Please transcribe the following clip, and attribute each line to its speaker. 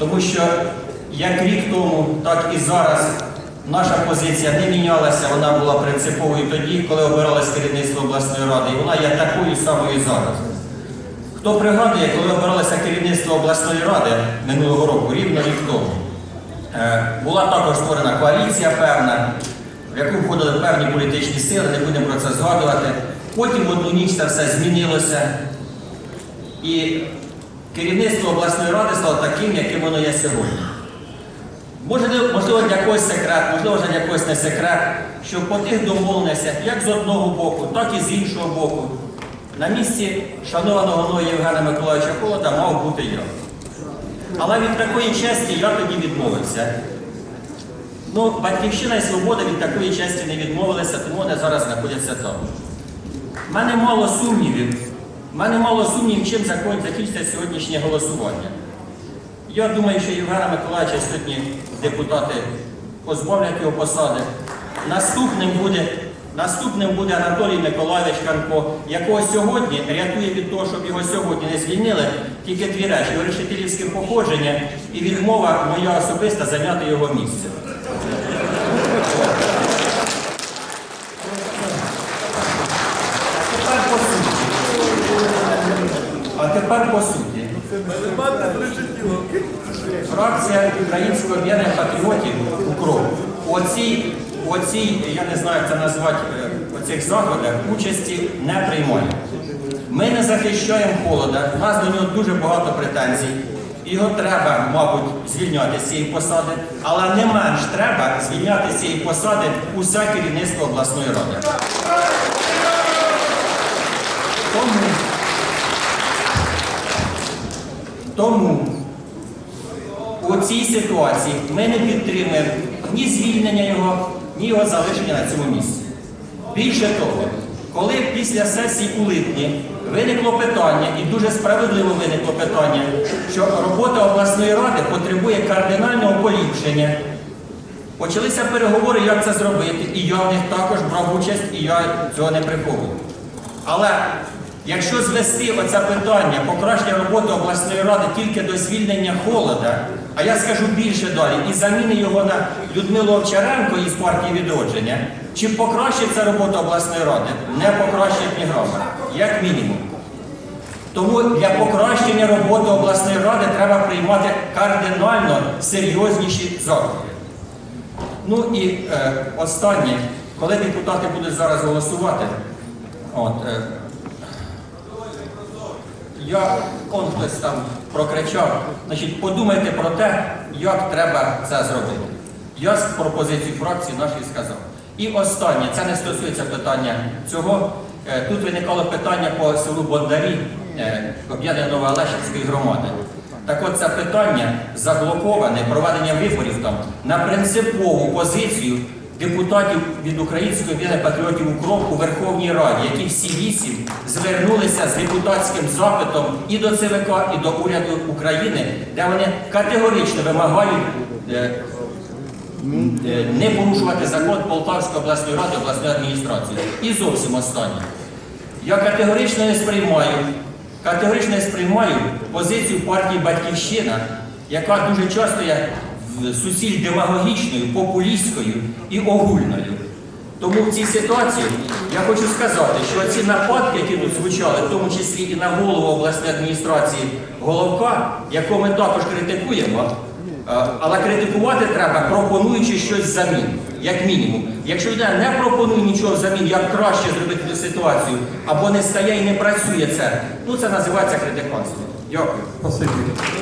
Speaker 1: Тому що як рік тому, так і зараз наша позиція не мінялася, вона була принциповою тоді, коли обиралось керівництво обласної ради, і вона є такою самою зараз. Хто пригадує, коли обиралося керівництво обласної ради минулого року, рівно рік тому, е, була також створена коаліція певна, в яку входили певні політичні сили, не будемо про це згадувати. Потім в одну ніч це все змінилося. І керівництво обласної ради стало таким, яким воно є сьогодні. Можливо, можливо, для когось секрет, можливо, для когось не секрет, що по тих домовленостях, як з одного боку, так і з іншого боку, на місці шанованого мною Євгена Миколаївича Холода мав бути я. Але від такої честі я тоді відмовився. Ну, Батьківщина і Свобода від такої честі не відмовилися, тому вони зараз знаходяться там. У мене мало сумнівів. У мене мало сумнівів, чим закінчиться сьогоднішнє голосування. Я думаю, що Євгена Миколаївича сьогодні депутати позбавлять його посади. Наступним буде, наступним буде Анатолій Миколаївич Канко, якого сьогодні рятує від того, щоб його сьогодні не звільнили, тільки дві речі: його решетилівське походження і відмова моя особиста зайняти його місце. А тепер по суті. А тепер по суті. Фракція Українського об'єднання патріотів укроп. Оцій, оцій, я не знаю, як це назвати, е, оцих заходах участі не приймає. Ми не захищаємо холода, у нас до нього дуже багато претензій. Його треба, мабуть, звільняти з цієї посади, але не менш треба звільняти з цієї посади усе керівництво обласної ради. Тому, тому у цій ситуації ми не підтримуємо ні звільнення його, ні його залишення на цьому місці. Більше того, коли після сесії у липні виникло питання, і дуже справедливо виникло питання, що робота обласної ради потребує кардинального поліпшення, почалися переговори, як це зробити, і я в них також брав участь, і я цього не приховую. Але якщо звести оце питання покращення роботи обласної ради тільки до звільнення холода, а я скажу більше далі, і заміни його на Людмилу Овчаренко із партії відродження, чи покращиться робота обласної ради? Не покращить ні грама, як мінімум. Тому для покращення роботи обласної ради треба приймати кардинально серйозніші заходи. Ну і е, останнє, коли депутати будуть зараз голосувати, от, е, я, он там прокричав, значить, подумайте про те, як треба це зробити. Я з пропозицію фракції нашої сказав. І останнє, це не стосується питання цього. Е, Тут виникало питання по селу Бондарі, е, об'єднання Новоалешівської громади. Так от це питання заблоковане проведення виборів там на принципову позицію депутатів від Української об'єднання патріотів укроп у Верховній Раді, які всі вісім звернулися з депутатським запитом і до ЦВК, і до уряду України, де вони категорично вимагають е, е, не порушувати закон Полтавської обласної ради, обласної адміністрації. І зовсім останнє. Я категорично не сприймаю, категорично не сприймаю позицію партії Батьківщина, яка дуже часто є суціль демагогічною, популістською і огульною. Тому в цій ситуації я хочу сказати, що ці нападки, які тут звучали, в тому числі і на голову обласної адміністрації Головка, якого ми також критикуємо, е, але критикувати треба, пропонуючи щось взамін, як мінімум. Якщо людина не пропонує нічого взамін, як краще зробити цю ситуацію, або не стає і не працює це, ну це називається критиканство. Дякую.